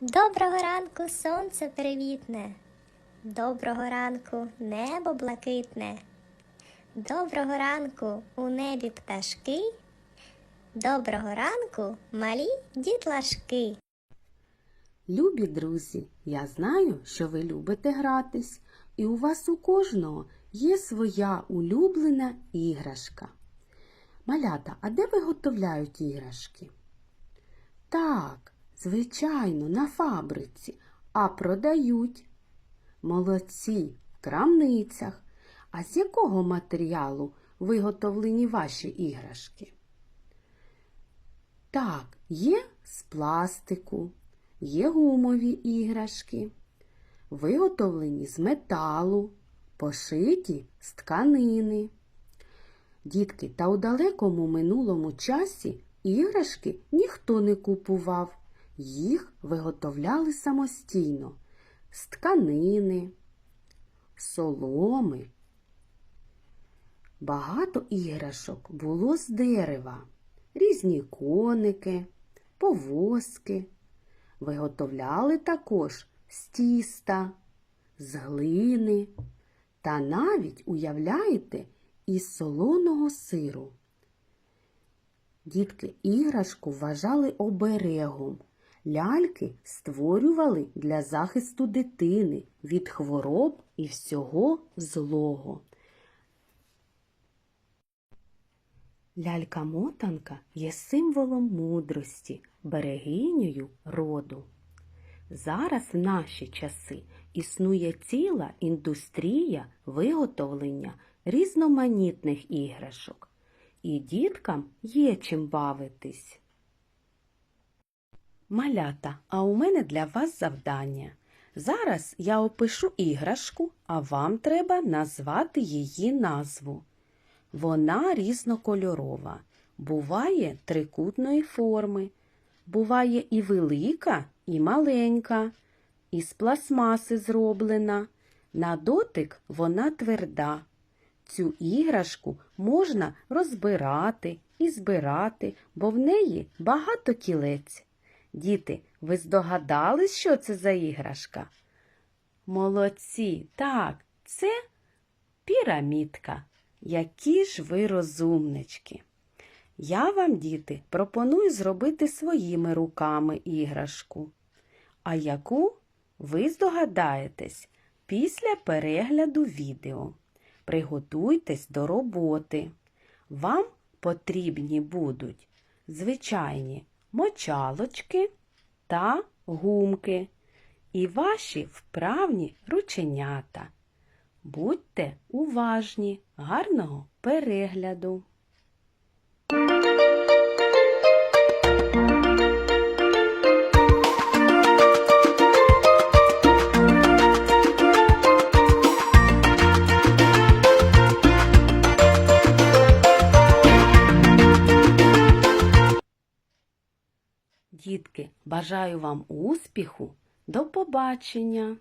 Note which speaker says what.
Speaker 1: Доброго ранку, сонце привітне. Доброго ранку, небо блакитне. Доброго ранку у небі пташки. Доброго ранку, малі дітлашки.
Speaker 2: Любі друзі, я знаю, що ви любите гратись, і у вас у кожного є своя улюблена іграшка. Малята, а де виготовляють іграшки? Так, звичайно, на фабриці, а продають. Молодці в крамницях. А з якого матеріалу виготовлені ваші іграшки? Так, є з пластику, є гумові іграшки, виготовлені з металу, пошиті з тканини. Дітки, та у далекому минулому часі іграшки ніхто не купував, їх виготовляли самостійно з тканини, соломи. Багато іграшок було з дерева, різні коники, повозки. Виготовляли також з тіста, з глини та навіть, уявляєте, із солоного сиру. Дітки іграшку вважали оберегом. Ляльки створювали для захисту дитини від хвороб і всього злого. Лялька-мотанка є символом мудрості, берегинею роду. Зараз в наші часи існує ціла індустрія виготовлення різноманітних іграшок, і діткам є чим бавитись. Малята, а у мене для вас завдання. Зараз я опишу іграшку, а вам треба назвати її назву. Вона різнокольорова, буває трикутної форми, буває і велика, і маленька, із пластмаси зроблена. На дотик вона тверда. Цю іграшку можна розбирати і збирати, бо в неї багато кілець. Діти, ви здогадались, що це за іграшка? Молодці, так, це пірамідка. Які ж ви розумнички. Я вам, діти, пропоную зробити своїми руками іграшку. А яку ви здогадаєтесь після перегляду відео. Приготуйтесь до роботи. Вам потрібні будуть звичайні мочалочки та гумки і ваші вправні рученята. Будьте уважні, гарного перегляду! Дітки, бажаю вам успіху! До побачення!